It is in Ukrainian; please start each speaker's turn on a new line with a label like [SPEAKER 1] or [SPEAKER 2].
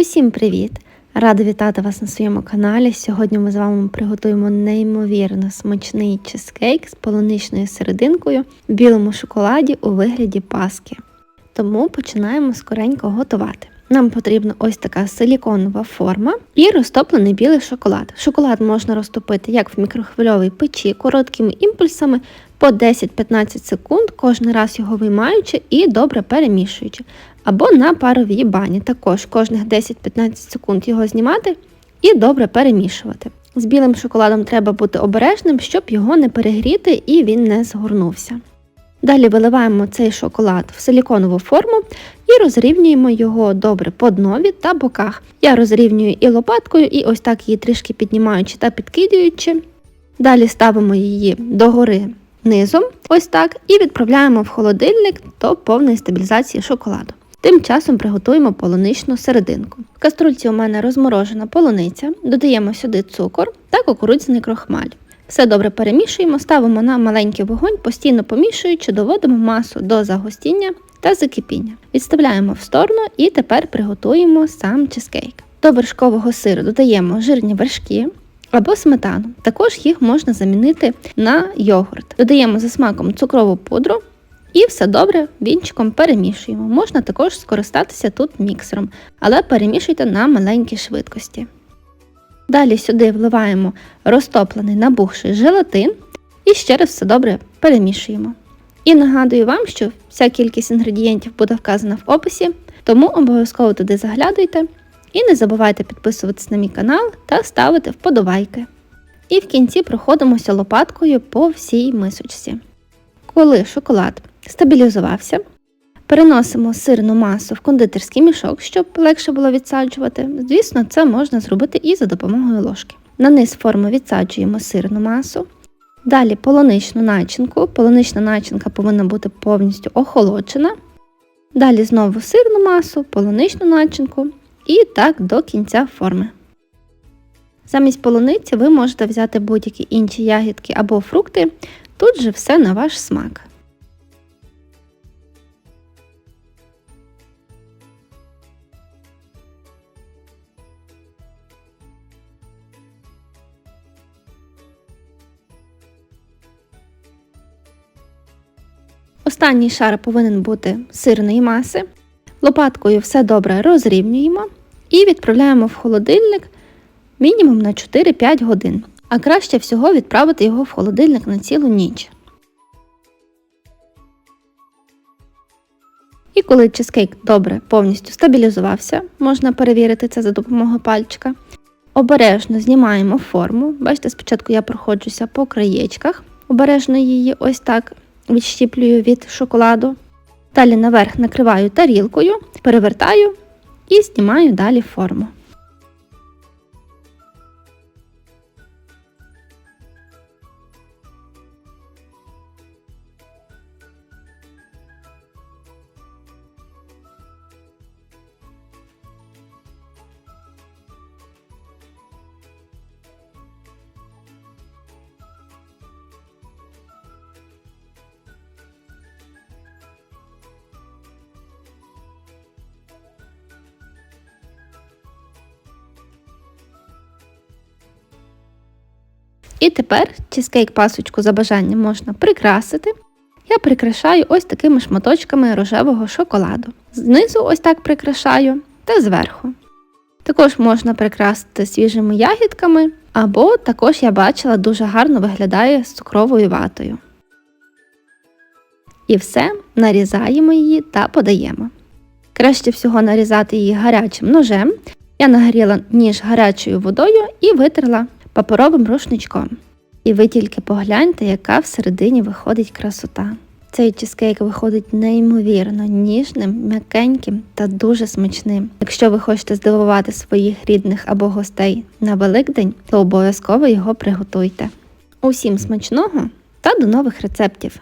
[SPEAKER 1] Усім привіт! Рада вітати вас на своєму каналі. Сьогодні ми з вами приготуємо неймовірно смачний чизкейк з полуничною серединкою в білому шоколаді у вигляді паски. Тому починаємо скоренько готувати. Нам потрібна ось така силіконова форма і розтоплений білий шоколад. Шоколад можна розтопити як в мікрохвильовій печі короткими імпульсами по 10-15 секунд, кожен раз його виймаючи і добре перемішуючи. Або на паровій бані. Також кожних 10-15 секунд його знімати і добре перемішувати. З білим шоколадом треба бути обережним, щоб його не перегріти і він не згорнувся. Далі виливаємо цей шоколад в силіконову форму і розрівнюємо його добре по днові та боках. Я розрівнюю і лопаткою, і ось так її трішки піднімаючи та підкидуючи. Далі ставимо її догори низом, ось так, і відправляємо в холодильник до повної стабілізації шоколаду. Тим часом приготуємо полуничну серединку. В каструльці у мене розморожена полуниця, додаємо сюди цукор та кукурудзяний крохмаль. Все добре перемішуємо, ставимо на маленький вогонь, постійно помішуючи, доводимо масу до загустіння та закипіння. Відставляємо в сторону і тепер приготуємо сам чизкейк. До вершкового сиру додаємо жирні вершки або сметану. Також їх можна замінити на йогурт. Додаємо за смаком цукрову пудру. І все добре вінчиком перемішуємо. Можна також скористатися тут міксером, але перемішуйте на маленькій швидкості. Далі сюди вливаємо розтоплений набухший желатин і ще раз все добре перемішуємо. І нагадую вам, що вся кількість інгредієнтів буде вказана в описі, тому обов'язково туди заглядуйте і не забувайте підписуватись на мій канал та ставити вподобайки. І в кінці проходимося лопаткою по всій мисочці. Коли шоколад стабілізувався, переносимо сирну масу в кондитерський мішок, щоб легше було відсаджувати. Звісно, це можна зробити і за допомогою ложки. На низ форми відсаджуємо сирну масу. Далі полуничну начинку. Полунична начинка повинна бути повністю охолоджена. Далі знову сирну масу, полуничну начинку і так до кінця форми. Замість полуниці ви можете взяти будь-які інші ягідки або фрукти, тут же все на ваш смак. Останній шар повинен бути сирної маси. Лопаткою все добре розрівнюємо і відправляємо в холодильник мінімум на 4-5 годин. А краще всього відправити його в холодильник на цілу ніч. І коли чизкейк добре повністю стабілізувався, можна перевірити це за допомогою пальчика. Обережно знімаємо форму. Бачите, спочатку я проходжуся по краєчках, обережно її ось так відщіплюю від шоколаду. Далі наверх накриваю тарілкою, перевертаю і знімаю далі форму. І тепер чизкейк пасочку за бажанням можна прикрасити. Я прикрашаю ось такими шматочками рожевого шоколаду. Знизу ось так прикрашаю та зверху. Також можна прикрасити свіжими ягідками, або також я бачила дуже гарно виглядає з цукровою ватою. І все, нарізаємо її та подаємо. Краще всього нарізати її гарячим ножем. Я нагріла ніж гарячою водою і витерла паперовим рушничком. І ви тільки погляньте, яка всередині виходить красота. Цей чизкейк виходить неймовірно ніжним, м'якеньким та дуже смачним. Якщо ви хочете здивувати своїх рідних або гостей на Великдень, то обов'язково його приготуйте. Усім смачного та до нових рецептів!